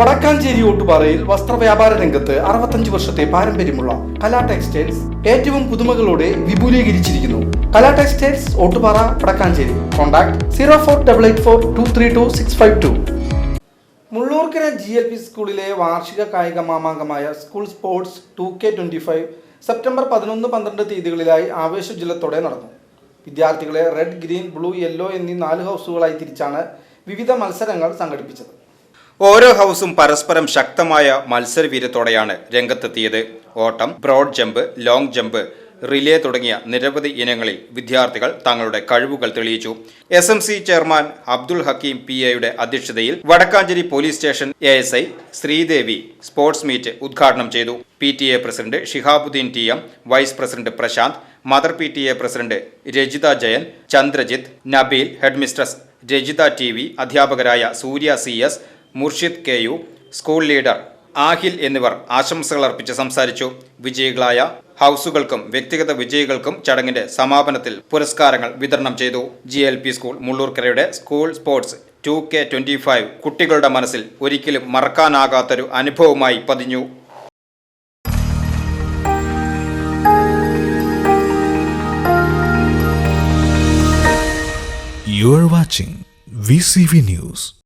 വടക്കാഞ്ചേരി ഓട്ടുപാറയിൽ വസ്ത്രവ്യാപാര രംഗത്ത് അറുപത്തഞ്ച് വർഷത്തെ പാരമ്പര്യമുള്ള കലാ ടെക്സ്റ്റൈൽസ് ഏറ്റവും പുതുമകളോടെ വിപുലീകരിച്ചിരിക്കുന്നു. Kala textiles Ottupara Vadakkanchery. Contact zero four double eight four two three two six five two. Mullurkara G L P സ്കൂളിലെ വാർഷിക കായിക മാമാങ്കമായ school sports two K twenty five September പതിനൊന്ന് പന്ത്രണ്ട് തീയതികളിലായി ആവേശോജ്വലത്തോടെ നടന്നു. വിദ്യാർത്ഥികളെ റെഡ് ഗ്രീൻ ബ്ലൂ യെല്ലോ എന്നീ നാല് ഹൗസുകളായി തിരിച്ചാണ് വിവിധ മത്സരങ്ങൾ സംഘടിപ്പിച്ചത്. ഓരോ ഹൗസും പരസ്പരം ശക്തമായ മത്സരവീര്യത്തോടെയാണ് രംഗത്തെത്തിയത്. ഓട്ടം broad jump long jump relay തുടങ്ങിയ നിരവധി ഇനങ്ങളിൽ വിദ്യാർത്ഥികൾ തങ്ങളുടെ കഴിവുകൾ തെളിയിച്ചു. S M C chairman Abdul Hakeem P എയുടെ അധ്യക്ഷതയിൽ Vadakkanchery police station A S I Sreedevi sports meet ഉദ്ഘാടനം ചെയ്തു. P T A president Shihabuddin T M vice president Prashanth mother P T A president Rajitha Jayan Chandrajith Nabeel headmistress Rajitha T V അധ്യാപകരായ Surya C S Murshid K U school leader Ahil എന്നിവർ ആശംസകൾ അർപ്പിച്ച് സംസാരിച്ചു. വിജയികളായ ഹൗസുകൾക്കും വ്യക്തിഗത വിജയികൾക്കും ചടങ്ങിന്റെ സമാപനത്തിൽ പുരസ്കാരങ്ങൾ വിതരണം ചെയ്തു. G L P school മുള്ളൂർക്കരയുടെ school sports two K twenty five കുട്ടികളുടെ മനസ്സിൽ ഒരിക്കലും മറക്കാനാകാത്തൊരു അനുഭവമായി പതിഞ്ഞു. You're watching VCV News.